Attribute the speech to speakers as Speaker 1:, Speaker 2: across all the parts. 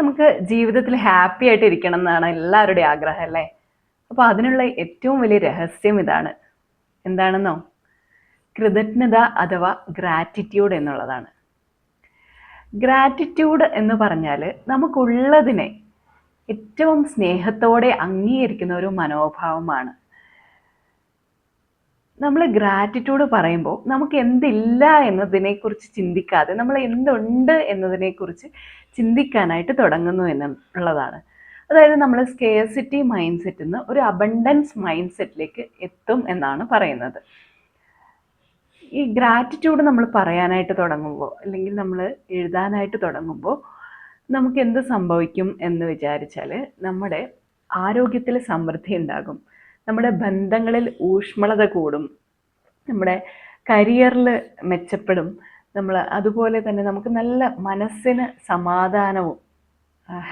Speaker 1: നമുക്ക് ജീവിതത്തിൽ ഹാപ്പി ആയിട്ട് ഇരിക്കണം എന്നാണ് എല്ലാവരുടെയും ആഗ്രഹം അല്ലേ? അപ്പോൾ അതിനുള്ള ഏറ്റവും വലിയ രഹസ്യം ഇതാണ്. എന്താണെന്നോ? കൃതജ്ഞത അഥവാ ഗ്രാറ്റിറ്റ്യൂഡ് എന്നുള്ളതാണ്. ഗ്രാറ്റിറ്റ്യൂഡ് എന്ന് പറഞ്ഞാൽ നമുക്കുള്ളതിനെ ഏറ്റവും സ്നേഹത്തോടെ അംഗീകരിക്കുന്ന ഒരു മനോഭാവമാണ്. നമ്മൾ ഗ്രാറ്റിറ്റ്യൂഡ് പറയുമ്പോൾ നമുക്ക് എന്തില്ല എന്നതിനെക്കുറിച്ച് ചിന്തിക്കാതെ നമ്മൾ എന്തുണ്ട് എന്നതിനെക്കുറിച്ച് ചിന്തിക്കാനായിട്ട് തുടങ്ങുന്നു എന്നുള്ളതാണ്. അതായത് നമ്മൾ സ്കേസിറ്റി മൈൻഡ് സെറ്റിൽ നിന്ന് ഒരു അബണ്ടൻസ് മൈൻഡ് സെറ്റിലേക്ക് എത്തും എന്നാണ് പറയുന്നത്. ഈ ഗ്രാറ്റിറ്റ്യൂഡ് നമ്മൾ പറയാനായിട്ട് തുടങ്ങുമ്പോൾ അല്ലെങ്കിൽ നമ്മൾ എഴുതാനായിട്ട് തുടങ്ങുമ്പോൾ നമുക്ക് എന്ത് സംഭവിക്കും എന്ന് വിചാരിച്ചാൽ നമ്മുടെ ആരോഗ്യത്തിൽ സമൃദ്ധി ഉണ്ടാകും. നമ്മുടെ ബന്ധങ്ങളിൽ ഊഷ്മളത കൂടും. നമ്മുടെ കരിയറിൽ മെച്ചപ്പെടും. നമ്മൾ അതുപോലെ തന്നെ നമുക്ക് നല്ല മനസ്സിന് സമാധാനവും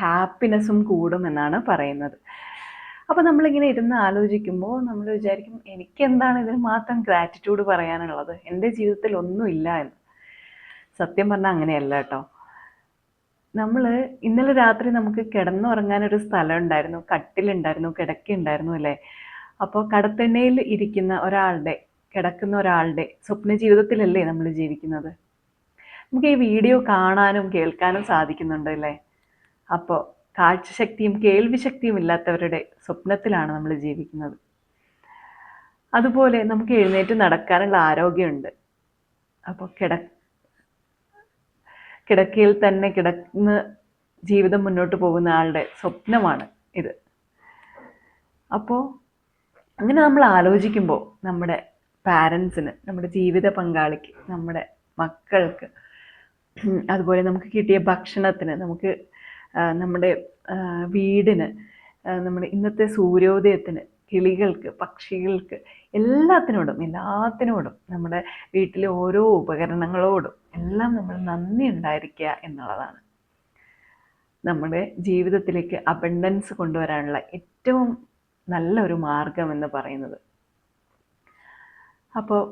Speaker 1: ഹാപ്പിനെസ്സും കൂടും എന്നാണ് പറയുന്നത്. അപ്പോൾ നമ്മളിങ്ങനെ ഇരുന്ന് ആലോചിക്കുമ്പോൾ നമ്മൾ വിചാരിക്കും എനിക്ക് എന്താണ് ഇതിന് മാത്രം ഗ്രാറ്റിറ്റ്യൂഡ് പറയാനുള്ളത്? എന്റെ ജീവിതത്തിൽ ഒന്നുമില്ല എന്ന്. സത്യം പറഞ്ഞാൽ അങ്ങനെയല്ല കേട്ടോ. നമ്മൾ ഇന്നലെ രാത്രി നമുക്ക് കിടന്നുറങ്ങാനൊരു സ്ഥലം ഉണ്ടായിരുന്നു കട്ടിലുണ്ടായിരുന്നു കിടക്കുണ്ടായിരുന്നു അല്ലേ? അപ്പോൾ കടത്തെണ്ണയിൽ ഇരിക്കുന്ന ഒരാളുടെ കിടക്കുന്ന ഒരാളുടെ സ്വപ്ന ജീവിതത്തിലല്ലേ നമ്മൾ ജീവിക്കുന്നത്? നമുക്ക് ഈ വീഡിയോ കാണാനും കേൾക്കാനും സാധിക്കുന്നുണ്ട് അല്ലേ? അപ്പോൾ കാഴ്ചശക്തിയും കേൾവിശക്തിയും ഇല്ലാത്തവരുടെ സ്വപ്നത്തിലാണ് നമ്മൾ ജീവിക്കുന്നത്. അതുപോലെ നമുക്ക് എഴുന്നേറ്റ് നടക്കാനുള്ള ആരോഗ്യമുണ്ട്. അപ്പോൾ കിട കിടക്കയിൽ തന്നെ കിടന്ന് ജീവിതം മുന്നോട്ട് പോകുന്ന ആളുടെ സ്വപ്നമാണ് ഇത്. അപ്പോൾ അങ്ങനെ നമ്മൾ ആലോചിക്കുമ്പോൾ നമ്മുടെ പാരൻസിന് നമ്മുടെ ജീവിത പങ്കാളിക്ക് നമ്മുടെ മക്കൾക്ക് അതുപോലെ നമുക്ക് കിട്ടിയ ഭക്ഷണത്തിന് നമുക്ക് നമ്മുടെ വീടിന് നമ്മുടെ ഇന്നത്തെ സൂര്യോദയത്തിന് കിളികൾക്ക് പക്ഷികൾക്ക് എല്ലാത്തിനോടും എല്ലാത്തിനോടും നമ്മുടെ വീട്ടിലെ ഓരോ ഉപകരണങ്ങളോടും എല്ലാം നമ്മൾ നന്ദി ഉണ്ടായിരിക്കുക എന്നുള്ളതാണ്. നമ്മുടെ ജീവിതത്തിലേക്ക് അബണ്ടൻസ് കൊണ്ടുവരാനുള്ള ഏറ്റവും നല്ലൊരു മാർഗമെന്ന് പറയുന്നത്. അപ്പോൾ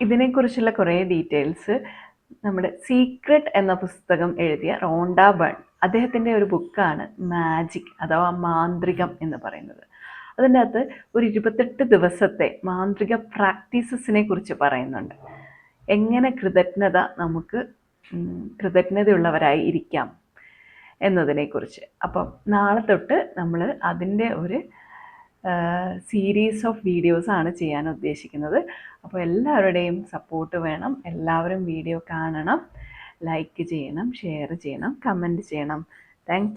Speaker 1: ഇതിനെക്കുറിച്ചുള്ള കുറേ ഡീറ്റെയിൽസ് നമ്മുടെ സീക്രട്ട് എന്ന പുസ്തകം എഴുതിയ റോണ്ട ബൺ അദ്ദേഹത്തിന്റെ ഒരു ബുക്കാണ് മാജിക് അഥവാ മാന്ത്രികം എന്ന് പറയുന്നത്. അതിന്റെ അകത്ത് ഒരു ഇരുപത്തെട്ട് ദിവസത്തെ മാന്ത്രിക പ്രാക്ടീസസിനെ കുറിച്ച് പറയുന്നുണ്ട്. എങ്ങനെ കൃതജ്ഞത നമുക്ക് കൃതജ്ഞതയുള്ളവരായി ഇരിക്കാം? എന്നതിനെക്കുറിച്ച്. അപ്പം നാളെ തൊട്ട് നമ്മൾ അതിന്റെ ഒരു സീരീസ് ഓഫ് വീഡിയോസ് ആണ് ചെയ്യാൻ ഉദ്ദേശിക്കുന്നത്. അപ്പോൾ എല്ലാവരുടെയും സപ്പോർട്ട് വേണം. എല്ലാവരും വീഡിയോ കാണണം. ലൈക്ക് ചെയ്യണം ഷെയർ ചെയ്യണം കമന്റ് ചെയ്യണം. താങ്ക്